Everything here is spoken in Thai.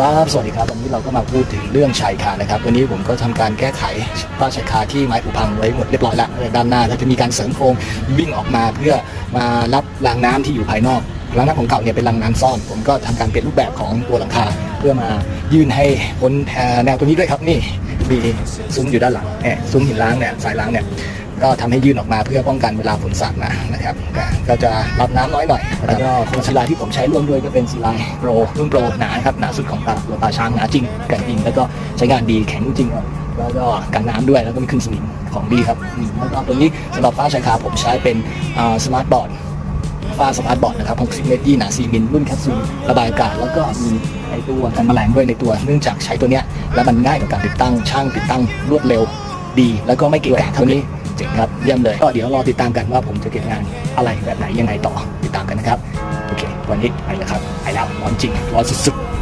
ครับสวัสดีครับวันนี้เราก็มาพูดถึงเรื่องชายคานะครับวันนี้ผมก็ทำการแก้ไขฝ้าชายคาที่ไม้ผุพังไว้หมดเรียบร้อยแล้วด้านหน้าจะมีการเสริมโครงวิ่งออกมาเพื่อมารับรางน้ำที่อยู่ภายนอกรางน้ำของเก่าเนี่ยเป็นรางน้ำซ่อน ผมก็ทำการเปลี่ยนรูปแบบของตัวหลังคา เพื่อมายื่นให้พ้นแนวตัวนี้ด้วยครับนี่มีซุ้มอยู่ด้านหลังเนี่ยซุ้มหินล้างเนี่ยสายล้างเนี่ยก็ทำให้ยื่นออกมาเพื่อป้องกันเวลาฝนสาดมานะครับ ก็จะรับน้ำน้อยหน่อยแล้วก็โครงศิลาที่ผมใช้ร่วมด้วยก็เป็นศิลาโปรรุ่นโปรหนาครับหนาสุดของตลาดตัวตาช้างหนาจริงแข็งจริงแล้วก็ใช้งานดีแข็งจริงครับแล้วก็กันน้ำด้วยแล้วก็มีขึ้นสนิมของดีครับอืมแล้วก็ตัวนี้สำหรับฟ้าชายคาผมใช้เป็นสมาร์ทบอร์ดฟ้าสมาร์ทบอร์ดนะครับ 60 เมตรยี่หนา4มิลรุ่นแคปซูลระบายอากาศแล้วก็มีไอตัวกันแมลงด้วยในตัว เนื่องจากใช้ตัวเนี้ยแล้วมันง่ายต่อการติดตั้งช่างติดตั้งรวดเร็วดี แล้วก็ไม่เกะกะเท่านี้ เจ๋งครับเยี่ยมเลยก็เดี๋ยวรอติดตามกันว่าผมจะเก็บงานอะไรแบบไหนยังไงต่อติดตามกันนะครับโอเค วันนี้ไปแล้วครับไปแล้วร้อนจริงร้อนสุดๆ